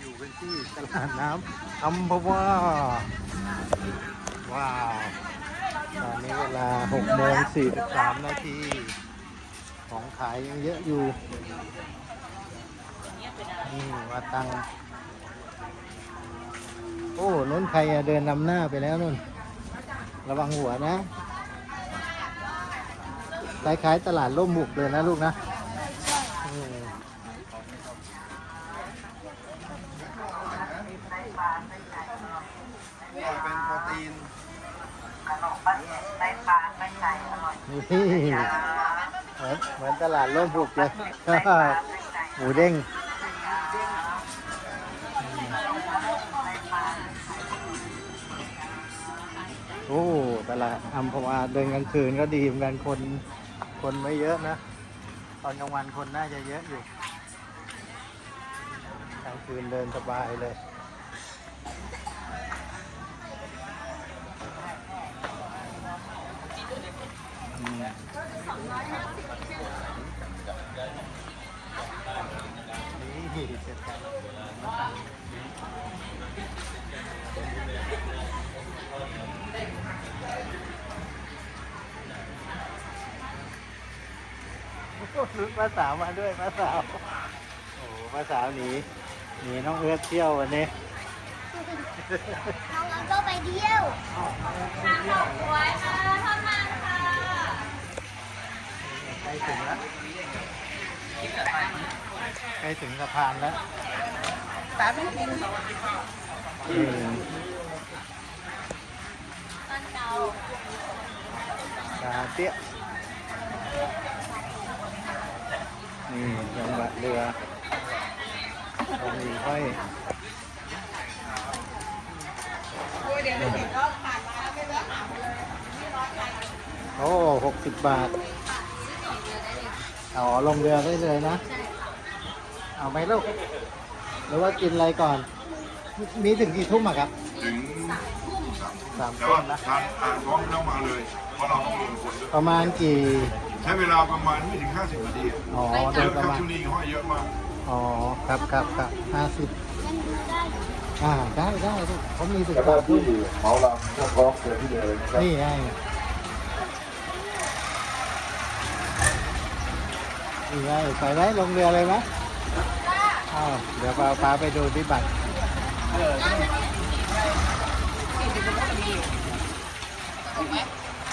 อยู่กันที่ตลาดน้ำอัมพวาว้าวตอนนี้เวลา6โมง43นาทีของขายยังเยอะอยู่นี่มาตัง โอ้นู้นใครเดินนำหน้าไปแล้วนุ่น ระวังหัวนะคล้ายๆตลาดร่มบุกเลยนะลูกนะ เป็นโปรตีนนี่เหมือนเหมือนตลาดร่มบุกเลยหมูเด้งโอ้ตลาดอัมพวาเดินกลางคืนก็ดีเหมือนกันคนคนไม่เยอะนะ ตอนกลางวันคนน่าจะเยอะอยู่กลางคืนเดินสบายเลย มนี่เสร็จแล้วลุกมาสาวมาด้วยมาสาว โอ้โหมาสาวหนีหนีน้องเอื้อเที่ยววันนี้น้องอังก็ไปเที่ยวทางดอกบัวค่ะทอดมันค่ะ ใกล้ ถึงแล้วใกล้ถึงสะพานแล้วตาไม่กินอืมตอนเช้าตาเตี้ยนี่จังหวะเรือตรงนี้ค่อยโอ้หกสิบบาท อ๋อลงเรือได้เลยนะเอาไหมลูกหรือว่ากินอะไรก่อน มีถึงกี่ทุ่มอะครับ ถึงสามแต่ทุ่ว่ามนะ ทานอ่านท้องไม่ต้องมาเลย เพราะเราต้องลงคนด้วยประมาณกี่ใช้เวลาประมาณไม่ถึง 50นาทีอ๋อเยเดินอะประครับมาณช่วงนี้ห้อยเยอะมากอ๋อครับครับครับห้าสิบมันดูได้อ่าได้ได้ลูกเขามีถึงแล้วก็สามทุ่ที่มเหมาลำพวกพร้อมเดินที่เดินเลยนะครับนี่ไง นี่ไงไปไหมลงเรือเลยไหมอ้าวเดี๋ยวพาพาไปดูที่บัตร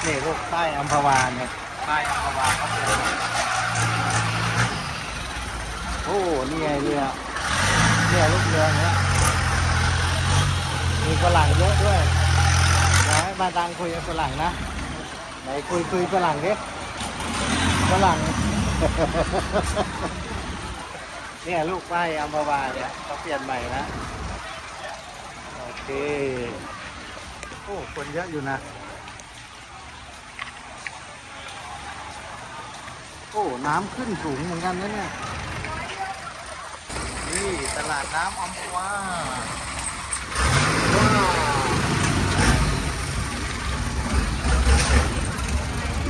นี่ลูกใต้อัมพวาเนี่ยใต้อัมพวาเขาเป็นโอ้นี่ไงเรือเนี่ยลูกเรือเนี้ยมีฝรั่งเยอะด้วยนะมาดังคุยกับฝรั่งนะไหนคุยคุยฝรั่งดิฝรั่ง เนี่ยลูกป้อัมพวาเนี่ยเขาเปลี่ยนใหม่นะโอเค โอ้คนเยอะอยู่นะ โอ้น้ำขึ้นสูงเหมือนกันนะเนี่ยนี่ตลาดน้ำอัมพวาว้า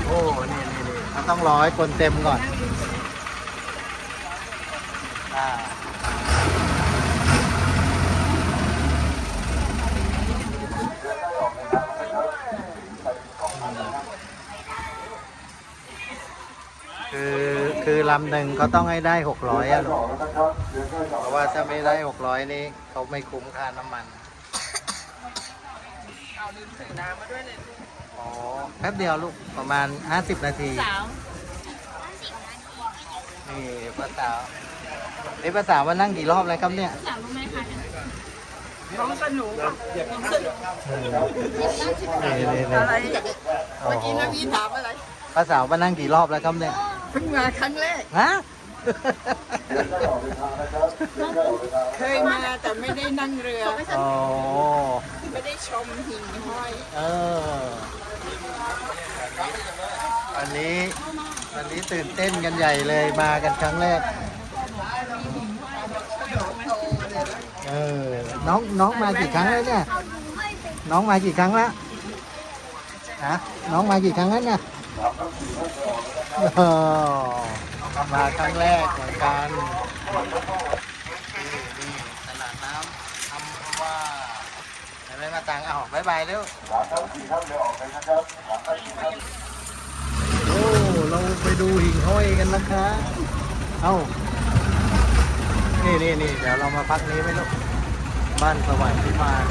โอ้ นี่นี่นี่ต้องรอให้คนเต็มก่อน คือคือลำหนึ่งเขาต้องให้ได้หกร้อยอะลูกนะครับเดินได้ต่อเพราะว่าถ้าไม่ได้หกร้อยนี่เขาไม่คุ้มค่าน้ำมันอ๋อแป๊บเดียวลูกประมาณ50นาทีสาวนี่ป้าสาว นี่ป้าสาวมานั่งกี่รอบแล้วครับเนี่ยสาวรู้ไหมคะน้องสนุกอะน้องสนุกนี่นี่นี่อะไรโอ้เมื่อโหกี้นะพี่ถามอะไรป้าสาวมานั่งกี่รอบแล้วครับเนี่ยเพิ่งมาครั้งแรก ฮะเดินได้ออกเดินทางนะครับเดินได้ออกเดินทางเคยมาแต่ไม่ได้นั่งเรือ อ๋อไม่ได้ชมหิ่งห้อย เออวันนี้วันนี้ตื่นเต้นกันใหญ่เลยมากันครั้งแรก เออ น้องน้องมากี่ครั้งแล้วเนี่ย น้องมากี่ครั้งแล้วฮะน้องมากี่ครั้งแล้วเนี่ยออมาครั้งแรกเหมือนกันนี่ตลาดน้ำทำว่วาอะไรมาต่างเอาบายบายเร็วโอ้ เราไปดูหิ่งห้อยกันนะคะ เอ้า นี่นี่นี่เดี๋ยวเรามาพักนี้ไหมลูกบ้านสวรรค์ที่มาน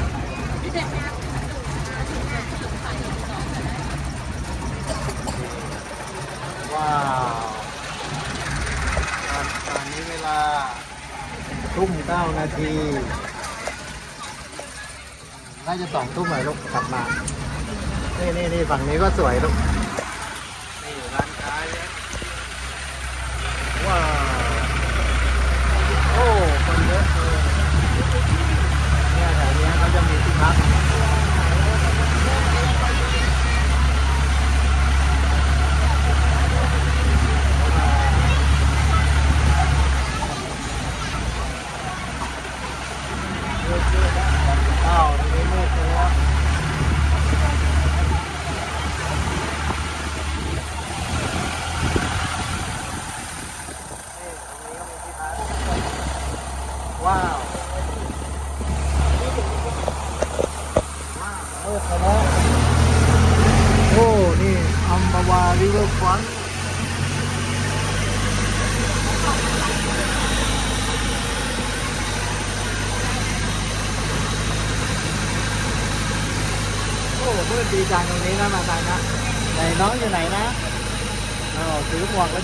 ว้าวตอนนี้เวลาทุ่มเก้านาที น่าจะสองทุ่มหน่อยลูกกลับมา นี่นี่นี่ฝั่งนี้ก็สวยลูก ครับ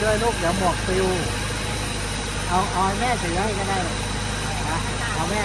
เลยลูกเดี๋ยวหมวกปิว เอาเอาแม่ถือได้ก็ได้นะเอาแม่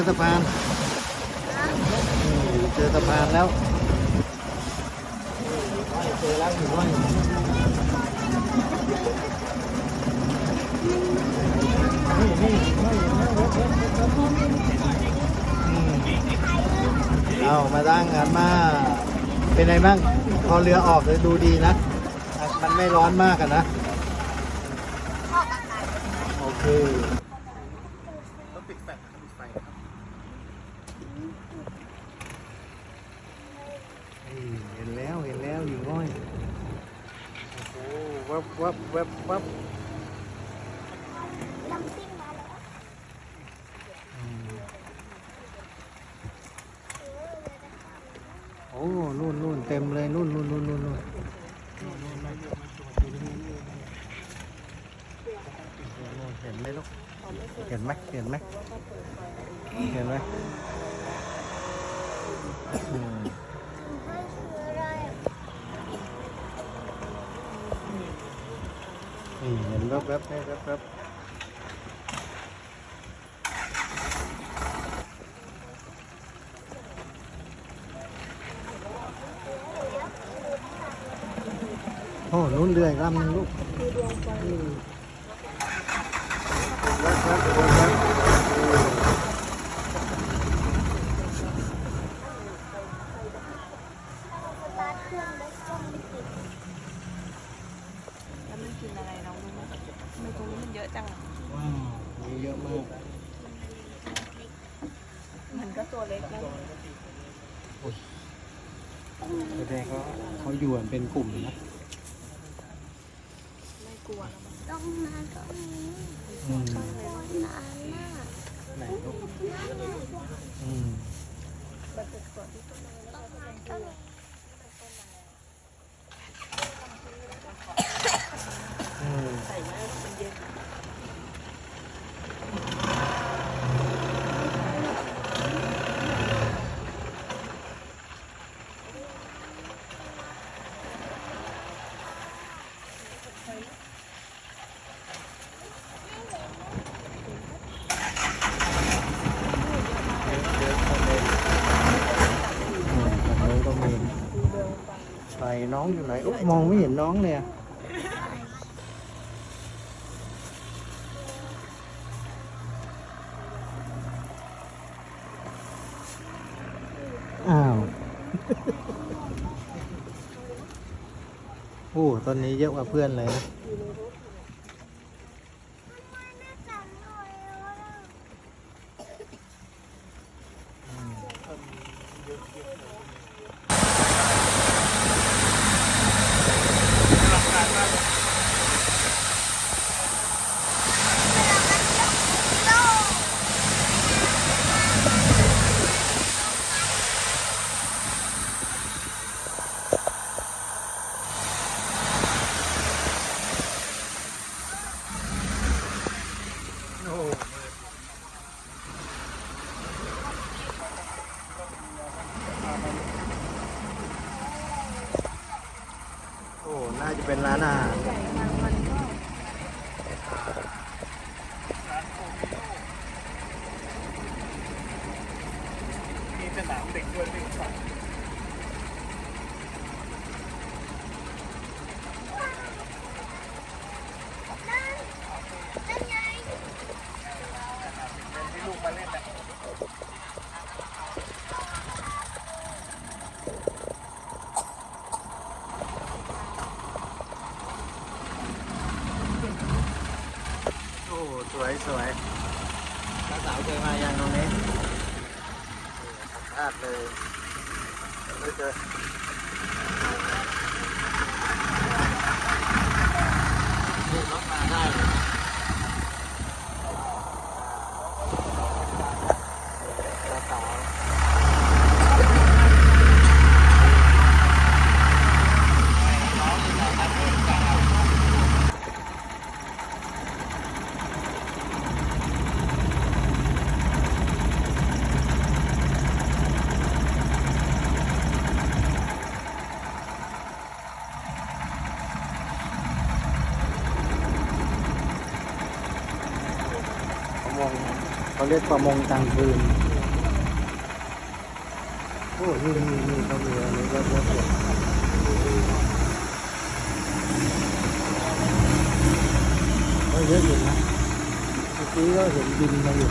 อสะพานเจอสะพานแล้วเจอแล้วอยู่ว่ามเอามาตั้งงานมา เป็นไงบ้าง พอเรือออกเลยดูดีนะ มันไม่ร้อนมากกันนะ โอเค เห็นไหมเห็นไหมเห็นไหมนี่เห็นแวบๆนี่แวบๆโอ้นู้นเรืออีกลำนึงลูก เป็นกลุ่ม ลุกมองไม่เห็นน้องเลยอะอ้าว โอ้ ตอนนี้เยอะกว่าเพื่อนเลยนะ โอ้ น่าจะเป็นร้านอาหาร ใหญ่มันมันก็ มีสนามเด็กด้วยที่ฝั่ง นั่นไง ที่ลูกมาเล่นนะโอ้ สวยสวยน้าสาวเคยมายังตรงนี้ สัมภาษณ์เลยไม่เจอนี่รถมาได้เลยนะน้าสาว ประมง เขาเรียกประมงกลางคืนโอ้นี่นี่นี่เขามีอันนี้ก็เยอะเลยเยอะอยู่นะเมื่อกี้ก็เห็นบินมาอยู่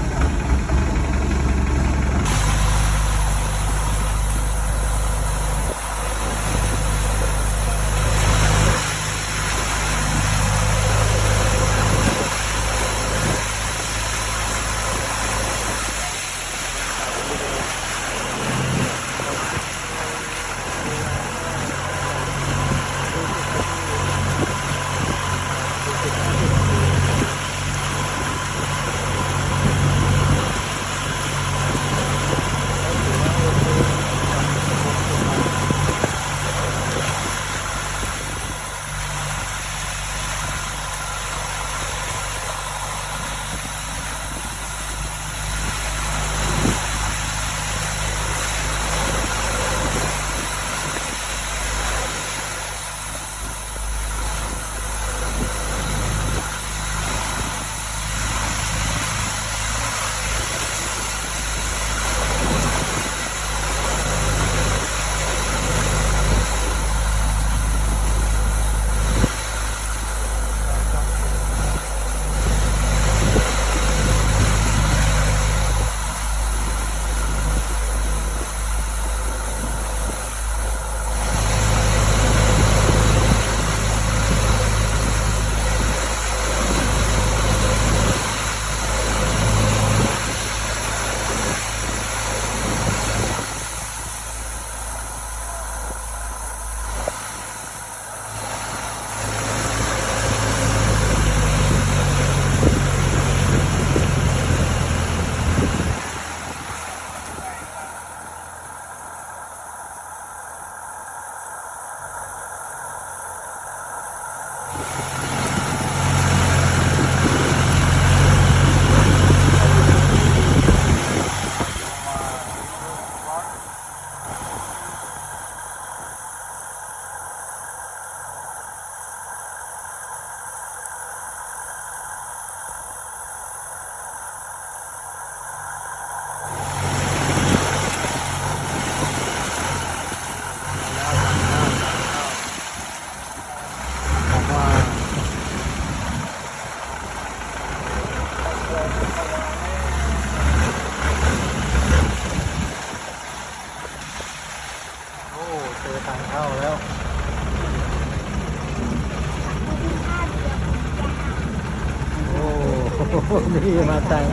นี่มาตัง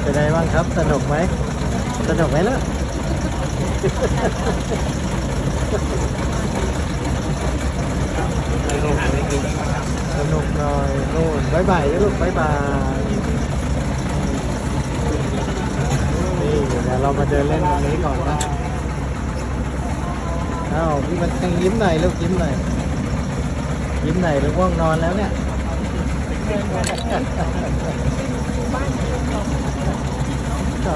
เป็นไงบ้างครับ สนุกไหม สนุกไหมล่ะ สนุกหน่อยนู่นบายบายนะลูกบายบายนี่เดี๋ยวเรามาเดินเล่นตรงนี้ก่อนนะอ้าวพี่มันยังยิ้มหน่อยลูกยิ้มหน่อย ยิ้มหน่อยหรือง่วงนอนแล้วเนี่ย โอ้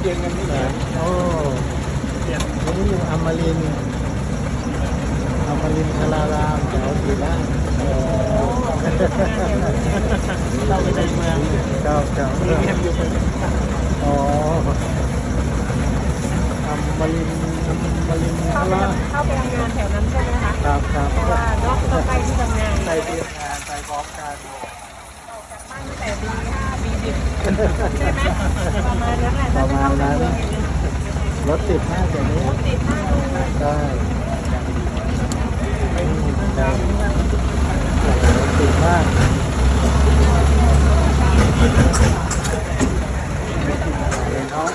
เรียนกันนี่เหรอโอ้วันนี้อยู่อมรินอมรินทร์ชลารามแถวสีล่างเราไปในเมืองครับครับเรียนอยู่อ๋ออมรินอมรินเข้าไปลาทำเข้าไปทำงานแถวนั้นใช่ไหมคะ ครับครับเพราะว่าเนาะต้องไปที่ทำงานไปเรียนงานไปพร้อมกันบ้าน ตั้งแต่ปีห้าปีสิบใช่ไหมประมาณนั้นแหละประมาณนั้นรถติดมากอย่างนี้รถติดมากเลยได้ไม่มีได้รถติดมาก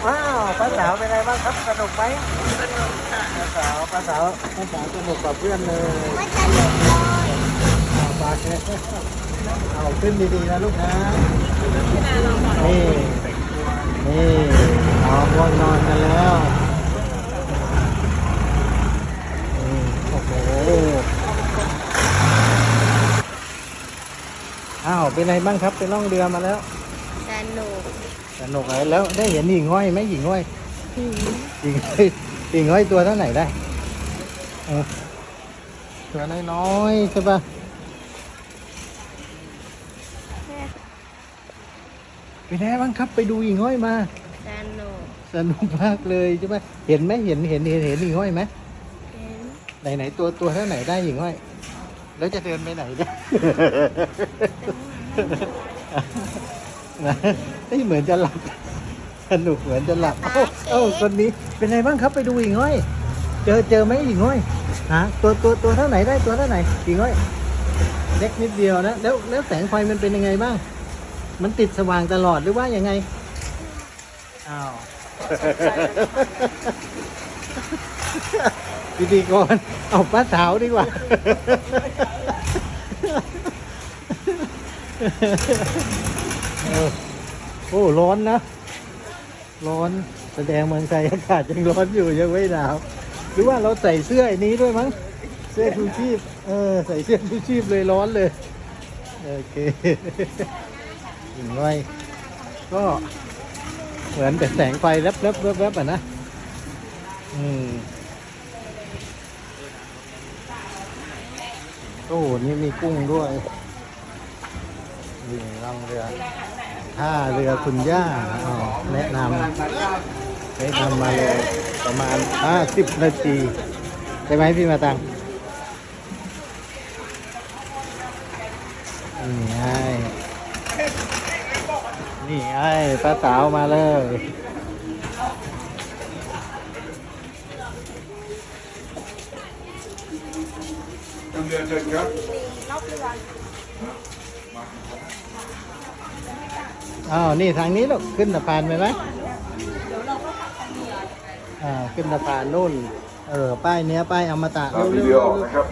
อ้าวป้าสาวเป็นไงบ้างครับสนุกไหมสนุกค่ะป้าสาวป้าสาวป้าสาวสนุกกับเพื่อนเลยไม่สนุกเลยเอาปากเลย เอาขึ้นดีๆนะลูกนะนี่ นี่เอาง่วงนอนกันแล้วนี่โอ้โหอ้าวเป็นไงบ้างครับไปล่องเรือมาแล้วสนุกสนุกอะไรแล้วได้เห็นหญิงห้อยไหมหญิงห้อยหญิงห้อยหญิงห้อยตัวเท่าไหนได้เออตัวน้อยๆใช่ปะ เป็นไงบ้างครับไปดูหญิงห้อยมา สนุกสนุกมากเลยใช่ปะเห็นไหมเห็นเห็นเห็นเห็นหญิงห้อยไหมเห็นไหนไหนตัวตัวเท่าไหนได้หญิงห้อย แล้วจะเดินไปไหนเนี่ยนะนี่เหมือนจะหลับ สนุกเหมือนจะหลับ เอ้าเอ้าคนนี้เป็นไงบ้างครับไปดูหญิงห้อย เจอเจอไหมหญิงห้อยฮะตัวตัวตัวเท่าไหนได้ตัวเท่าไหนหญิงห้อย เล็กนิดเดียวนะ แล้วแล้วแสงไฟมันเป็นยังไงบ้าง มันติดสว่างตลอดหรือว่ายังไง อ้าวพิธีกรเอาป้าสาวดีกว่าเออโอ้ ร้อนนะ ร้อนแสดงเมืองไทยอากาศยังร้อนอยู่ยังไม่หนาว หรือว่าเราใส่เสื้อไอ้นี้ด้วยมั้ง เสื้อชูชีพ เออ ใส่เสื้อชูชีพเลยร้อนเลย โอเค อย่างน้อยก็เหมือนเป็นแสงไฟแวบๆแวบๆอะนะ อืมโอ้โหนี่มีกุ้งด้วยนี่ล่องเรือท่าเรือคุณย่าอ๋อแนะนำแนะนำมาเลยประมาณห้าสิบนาที ใช่ไหมพี่มาตังนี่ไง นี่ไงป้าสาวมาเลยจำเดือนเชิญครับอ้าวนี่ทางนี้ลูกขึ้นสะพานไปไหมอ่าขึ้นสะพานนู่น เออ ป้ายเนี้ย ป้ายอมตะเร็วิดีโอออกนะครับ